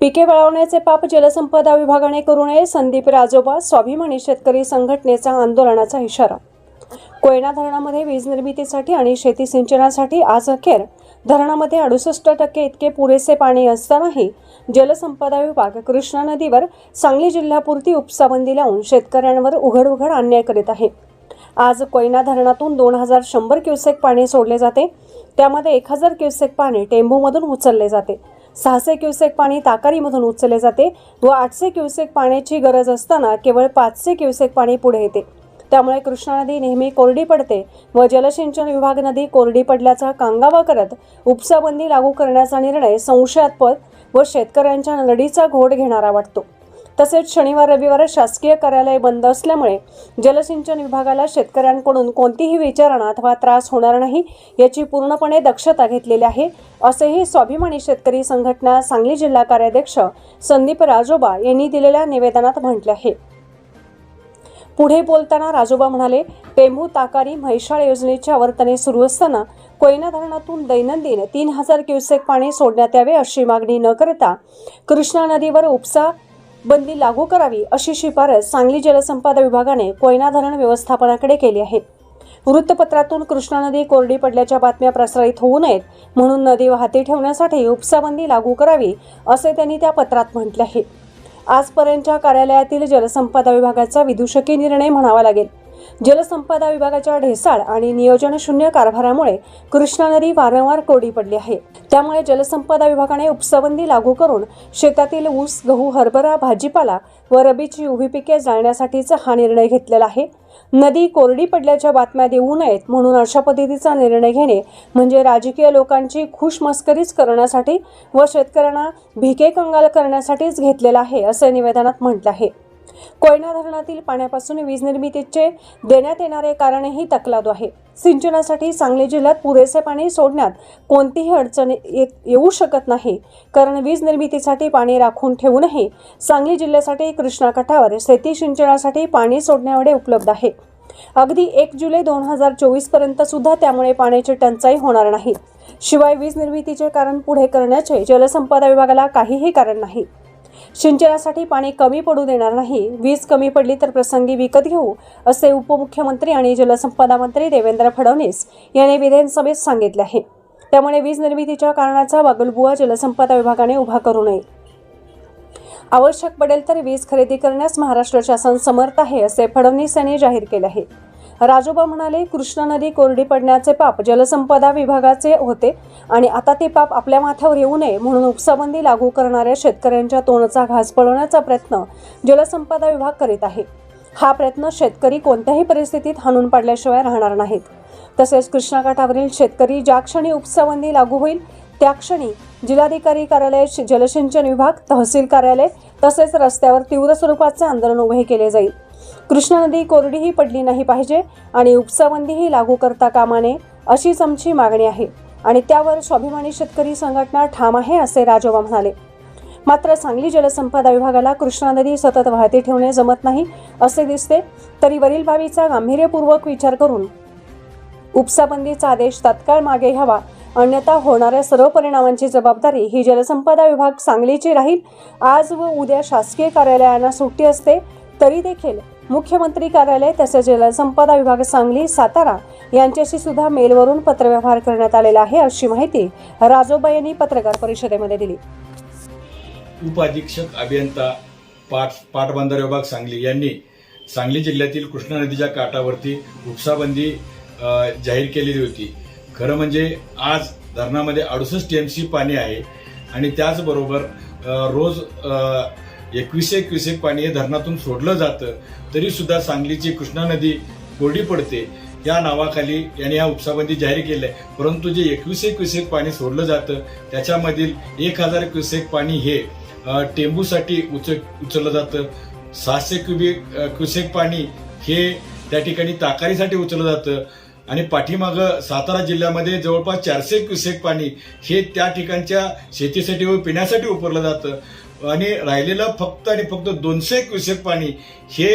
पिके वळवण्याचे पाप जलसंपदा विभागाने करू नये संदीप राजोबा स्वाभिमानी शेतकरी संघटनेचा आंदोलनाचा इशारा. कोयना धरणामध्ये वीज निर्मितीसाठी आणि शेती सिंचनासाठी आज अखेर धरणामध्ये अडुसष्ट टक्के इतके पुरेसे पाणी असतानाही जलसंपदा विभाग कृष्णा नदीवर सांगली जिल्ह्यापुरती उपसाबंदी लावून शेतकऱ्यांवर उघड उघड अन्याय करीत आहे. आज कोयना धरणातून दोन हजार शंभर क्युसेक पाणी सोडले जाते त्यामध्ये एक हजार क्युसेक पाणी टेंभूमधून उचलले जाते. सहाशे क्युसेक पाणी ताकारीमधून उचलले जाते व आठशे क्युसेक पाण्याची गरज असताना केवळ पाचशे क्युसेक पाणी पुढे येते. त्यामुळे कृष्णा नदी नेहमी कोरडी पडते व जलसिंचन विभाग नदी कोरडी पडल्याचा कांगावा करत उपसाबंदी लागू करण्याचा निर्णय संशयास्पद व शेतकऱ्यांच्या नडीचा घोट घेणारा वाटतो. तसेच शनिवार रविवार शासकीय कार्यालय बंद असल्यामुळे जलसिंचन विभागाला शेतकऱ्यांकडून कोणतीही विचारणा अथवा त्रास होणार नाही याची पूर्णपणे दक्षता घेतलेली आहे असेही स्वाभिमानी शेतकरी संघटना सांगली जिल्हा कार्याध्यक्ष संदीप राजोबा यांनी दिलेल्या निवेदनात म्हटले आहे. पुढे बोलताना राजोबा म्हणाले पेंभू ताकारी म्हैसाळ योजनेची आवर्तने सुरू असताना कोयना धरणातून दैनंदिन तीन हजार क्युसेक पाणी सोडण्यात यावे अशी मागणी न करता कृष्णा नदीवर उपसा बंदी लागू करावी अशी शिफारस सांगली जलसंपदा विभागाने कोयना धरण व्यवस्थापनाकडे केली आहे. वृत्तपत्रातून कृष्णा नदी कोरडी पडल्याच्या बातम्या प्रसारित होऊ नयेत म्हणून नदी वाहती ठेवण्यासाठी उपसाबंदी लागू करावी असे त्यांनी त्या पत्रात म्हटले आहे. आजपर्यंतच्या कार्यालयातील जलसंपदा विभागाचा विदूषकी निर्णय म्हणावा लागेल. जलसंपदा विभागाच्या ढेसाळ आणि नियोजन शून्य कारभारामुळे कृष्णा नदी वारंवार कोरडी पडली आहे. त्यामुळे जलसंपदा विभागाने उपसबंदी लागू करून शेतातील ऊस गहू हरभरा भाजीपाला व रबीची उभी पिके जाळण्यासाठीचा हा निर्णय घेतलेला आहे. नदी कोरडी पडल्याच्या बातम्या देऊ नयेत म्हणून अशा पद्धतीचा निर्णय घेणे म्हणजे राजकीय लोकांची खुशमस्करीच करण्यासाठी व शेतकऱ्यांना भिके कंगाल करण्यासाठीच घेतलेला आहे असे निवेदनात म्हटलं आहे. कोयना धरणातील पाण्यापासून वीज निर्मितीचे देण्यात येणारे कारणही तकलादू आहे. सिंचनासाठी सांगली जिल्ह्यात पुरेसे पाणी सोडण्यात कोणतीही अडचण येत येऊ शकत नाही. कारण वीज निर्मितीसाठी पाणी राखून ठेवूनही सांगली जिल्ह्यासाठी कृष्णा काठावर शेती सिंचनासाठी पाणी सोडण्याएवढे उपलब्ध आहे. अगदी एक जुलै दोन हजार चोवीसपर्यंत सुद्धा त्यामुळे पाण्याची टंचाई होणार नाही. शिवाय वीज निर्मितीचे कारण पुढे करण्याचे जलसंपदा विभागाला काहीही कारण नाही. सिंचनासाठी पाणी कमी पडू देणार नाही वीज कमी पडली तर प्रसंगी विकत घेऊ असे उपमुख्यमंत्री आणि जलसंपदा मंत्री देवेंद्र फडणवीस यांनी विधानसभेत सांगितले आहे. त्यामुळे वीज निर्मितीच्या कारणाचा वागलबुवा जलसंपदा विभागाने उभा करू नये. आवश्यक पडेल तर वीज खरेदी करण्यास महाराष्ट्र शासन समर्थ आहे असे फडणवीस यांनी जाहीर केले आहे. राजोबा म्हणाले कृष्णा नदी कोरडी पडण्याचे पाप जलसंपदा विभागाचे होते आणि आता ते पाप आपल्या माथ्यावर येऊ नये म्हणून उपसाबंदी लागू करणाऱ्या शेतकऱ्यांच्या तोंडचा घास पळवण्याचा प्रयत्न जलसंपदा विभाग करीत आहे. हा प्रयत्न शेतकरी कोणत्याही परिस्थितीत हाणून पाडल्याशिवाय राहणार नाहीत. तसेच कृष्णाकाठावरील शेतकरी ज्या क्षणी उपसाबंदी लागू होईल त्या क्षणी जिल्हाधिकारी कार्यालय जलसिंचन विभाग तहसील कार्यालय तसेच रस्त्यावर तीव्र स्वरूपाचे आंदोलन उभे केले जाईल. कृष्णा नदी कोरडीही पडली नाही पाहिजे आणि उपसाबंदीही लागू करता कामा नये अशीच आमची मागणी आहे. आणि त्यावर स्वाभिमानी शेतकरी संघटना ठाम आहे असे राजोबा म्हणाले. मात्र सांगली जलसंपदा विभागाला कृष्णा नदी सतत वाहते ठेवणे जमत नाही असे दिसते तरी वरील बाबीचा गांभीर्यपूर्वक विचार करून उपसाबंदीचा आदेश तात्काळ मागे घ्यावा अन्यथा होणाऱ्या सर्व परिणामांची जबाबदारी ही जलसंपदा विभाग सांगलीची राहील. आज व उद्या शासकीय कार्यालयांना सुट्टी असते तरी देखील मुख्यमंत्री कार्यालय तसेच जलसंपदा विभाग सांगली सातारा यांच्याशी सुद्धा मेलवरून पत्रव्यवहार करण्यात आलेला आहे अशी माहिती राजोबा यांनी पत्रकार परिषदेमध्ये दिली. उपअधीक्षक अभियंता पाट पाटबंधारे विभाग सांगली यांनी सांगली जिल्ह्यातील कृष्णा नदीच्या काठावरती उपसाबंदी जाहीर केलेली होती. खरं म्हणजे आज धरणामध्ये अडुसष्ट टी एम सी पाणी आहे आणि त्याचबरोबर रोज एकवीसशे क्युसेक पाणी हे धरणातून सोडलं जातं तरी सुद्धा सांगलीची कृष्णा नदी कोरडी पडते. या नावाखाली यांनी या उपसाबंदी जाहीर केलंय. परंतु जे एकवीसशे क्युसेक पाणी सोडलं जातं त्याच्यामधील एक हजार क्युसेक पाणी हे टेंबूसाठी उच उचललं जातं. सहाशे क्युबिक क्विसेक क्युसेक पाणी हे त्या ठिकाणी ताकारीसाठी उचललं जातं. आणि पाठीमाग सातारा जिल्ह्यामध्ये जवळपास चारशे क्युसेक पाणी हे त्या ठिकाणच्या शेतीसाठी व पिण्यासाठी उपरलं जातं. आणि राहिलेलं फक्त आणि फक्त दोनशे क्युसेक पाणी हे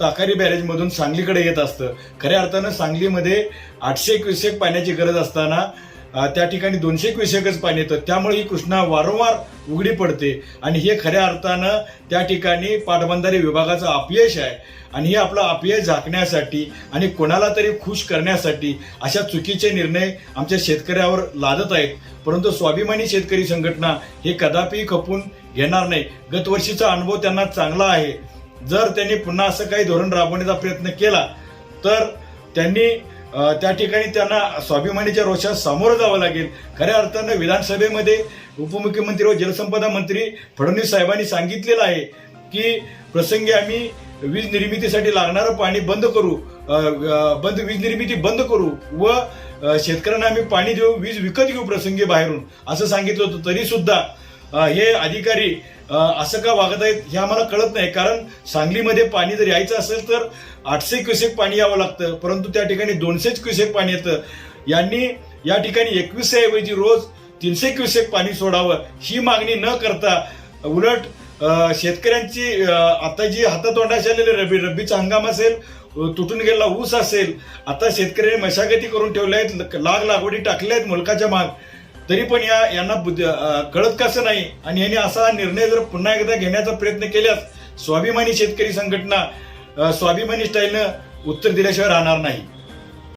ताकारी बॅरेजमधून सांगलीकडे येत असतं. खऱ्या अर्थानं सांगलीमध्ये आठशे क्युसेक पाण्याची गरज असताना त्या ठिकाणी दोनशे क्युसेकच पाणी येतं. त्यामुळे ही कृष्णा वारंवार उघडी पडते. आणि हे खऱ्या अर्थानं त्या ठिकाणी पाटबंधारे विभागाचं अपयश आहे. आणि हे आपलं अपयश झाकण्यासाठी आणि कोणाला तरी खुश करण्यासाठी अशा चुकीचे निर्णय आमच्या शेतकऱ्यावर लादत आहेत. परंतु स्वाभिमानी शेतकरी संघटना हे कदापि खपून घेणार नाही. गतवर्षीचा अनुभव त्यांना चांगला आहे. जर त्यांनी पुन्हा असं काही धोरण राबवण्याचा प्रयत्न केला तर त्यांनी त्या ठिकाणी त्यांना स्वाभिमानीच्या रोषात सामोरं जावं लागेल. खऱ्या अर्थानं विधानसभेमध्ये उपमुख्यमंत्री व जलसंपदा मंत्री फडणवीस साहेबांनी सांगितलेलं आहे की प्रसंगी आम्ही वीज निर्मितीसाठी लागणारं पाणी बंद करू बंद वीज निर्मिती बंद करू व शेतकऱ्यांना आम्ही पाणी देऊ वीज विकत घेऊ प्रसंगी बाहेरून. असं सांगितलं होतं तरी सुद्धा हे अधिकारी असं का वागत आहेत हे आम्हाला कळत नाही. कारण सांगलीमध्ये पाणी जर यायचं असेल तर आठशे क्युसेक पाणी यावं लागतं. परंतु त्या ठिकाणी दोनशेच क्युसेक पाणी येतं. यांनी या ठिकाणी एकवीसशे ऐवजी रोज तीनशे क्युसेक पाणी सोडावं ही मागणी न करता उलट शेतकऱ्यांची आता जी हातातोंडाशी आलेले रब्बी रब्बीचा हंगाम असेल तुटून गेलेला ऊस असेल आता शेतकऱ्यांनी मशागती करून ठेवल्या आहेत लाग लागवडी टाकल्या आहेत मुलकाच्या माग. तरी पण या यांना बुद्ध- कळत कसं नाही? आणि यांनी असा निर्णय जर पुन्हा एकदा घेण्याचा प्रयत्न केल्यास स्वाभिमानी शेतकरी संघटना स्वाभिमानी स्टाईलनं उत्तर दिल्याशिवाय राहणार नाही.